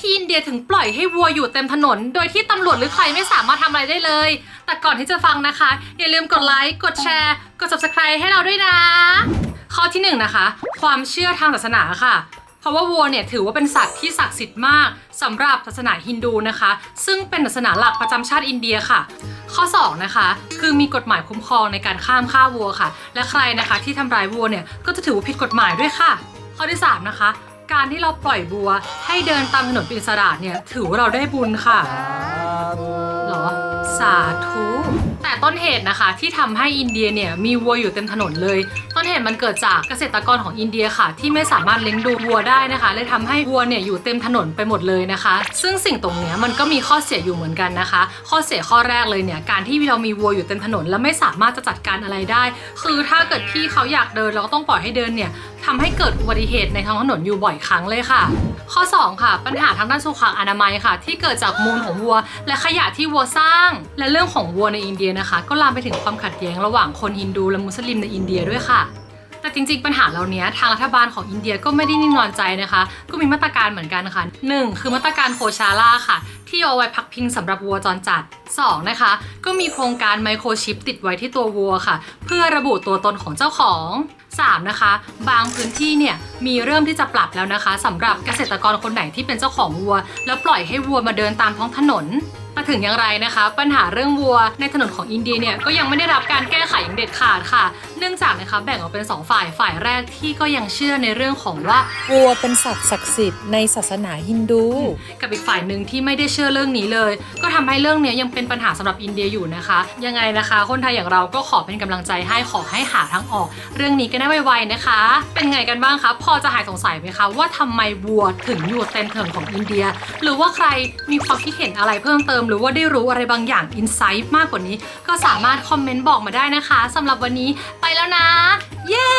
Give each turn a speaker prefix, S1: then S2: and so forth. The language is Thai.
S1: ที่อินเดียถึงปล่อยให้วัวอยู่เต็มถนน โดยที่ตำรวจหรือใครไม่สามารถทำอะไรได้เลย แต่ก่อนที่จะฟังนะคะ อย่าลืมกดไลค์กดแชร์กด subscribe ให้เราด้วยนะ ข้อที่หนึ่งนะคะ ความเชื่อทางศาสนาค่ะ เพราะว่าวัวเนี่ยถือว่าเป็นสัตว์ที่ศักดิ์สิทธิ์มากสำหรับศาสนาฮินดูนะคะ ซึ่งเป็นศาสนาหลักประจำชาติอินเดียค่ะข้อ 2 นะคะ คือมีกฎหมายคุ้มครองในการข้ามฆ่าวัวค่ะ และใครนะคะที่ทำร้ายวัวเนี่ย ก็จะถือว่าผิดกฎหมายด้วยค่ะ ข้อที่ 3 นะคะ การที่เราปล่อยวัว ให้เดินตามถนนเป็นอิสระเนี่ยถือว่าเราได้บุญค่ะ เหรอ สาธุ แต่ต้นเหตุนะคะที่ทำให้อินเดียเนี่ยมีวัวอยู่เต็มถนนเลย ต้นเหตุมันเกิดจากเกษตรกรของอินเดียค่ะ ที่ไม่สามารถเลี้ยงดูวัวได้นะคะเลยทำให้วัวเนี่ยอยู่เต็มถนนไปหมดเลยนะคะ ซึ่งสิ่งตรงนี้มันก็มีข้อเสียอยู่เหมือนกันนะคะ ข้อเสียข้อแรกเลยเนี่ยการที่เรามีวัวอยู่เต็มถนน แล้วไม่สามารถจะจัดการอะไรได้ คือถ้าเกิดพี่เขาอยากเดินเราก็ต้องปล่อยให้เดินเนี่ยทำให้เกิดอุบัติเหตุในท้องถนนอยู่บ่อยครั้งเลยค่ะ ข้อ 2 ค่ะ ปัญหาทางด้านสุขอนามัยค่ะ ที่เกิดจากมูลของวัว และขยะที่วัวสร้าง และเรื่องของวัวในอินเดียนะคะ ก็ลามไปถึงความขัดแย้งระหว่างคนฮินดูและมุสลิมในอินเดียด้วยค่ะแต่จริงๆ ปัญหาเหล่านี้ทางรัฐบาลของอินเดียก็ไม่ได้นิ่งนอนใจนะคะ ก็มีมาตรการเหมือนกันค่ะ 1. คือมาตรการโคชาล่าค่ะ ที่เอาไว้พักพิงสำหรับวัวจรจัด 2. นะคะ ก็มีโครงการไมโครชิปติดไว้ที่ตัววัวค่ะ เพื่อระบุตัวตนของเจ้าของ 3. นะคะ บางพื้นที่เนี่ย มีเริ่มที่จะปรับแล้วนะคะสำหรับเกษตรกรคนไหนที่เป็นเจ้าของวัว แล้วปล่อยให้วัวมาเดินตามท้องถนนแต่ถึงอย่างไรนะคะ ปัญหาเรื่องวัวในถนนของอินเดียเนี่ยก็ยังไม่ได้รับการแก้ไขอย่างเด็ดขาดค่ะ เนื่องจากนะคะแบ่งออกเป็นสองฝ่ายฝ่ายแรกที่ก็ยังเชื่อในเรื่องของว่า
S2: วัวเป็นสัตว์ศักดิ์สิทธิ์ในศาสนาฮินดู
S1: กับอีกฝ่ายหนึ่งที่ไม่ได้เชื่อเรื่องนี้เลย ก็ทำให้เรื่องเนี้ยยังเป็นปัญหาสำหรับอินเดียอยู่นะคะ ยังไงนะคะ คนไทยอย่างเราก็ขอเป็นกำลังใจให้ขอให้หาทางออก เรื่องนี้กันได้ไวๆนะคะ เป็นไงกันบ้างคะพอจะหายสงสัยไหมคะว่าทำไมวัวถึงอยู่เต็มถนนของอินเดีย หรือว่าใครมีความคิดเห็นอะไรเพิ่มเติม หรือว่าได้รู้อะไรบางอย่างอินไซต์มากกว่านี้ ก็สามารถคอมเมนต์บอกมาได้นะคะสำหรับวันนี้ไปแล้วนะ เย้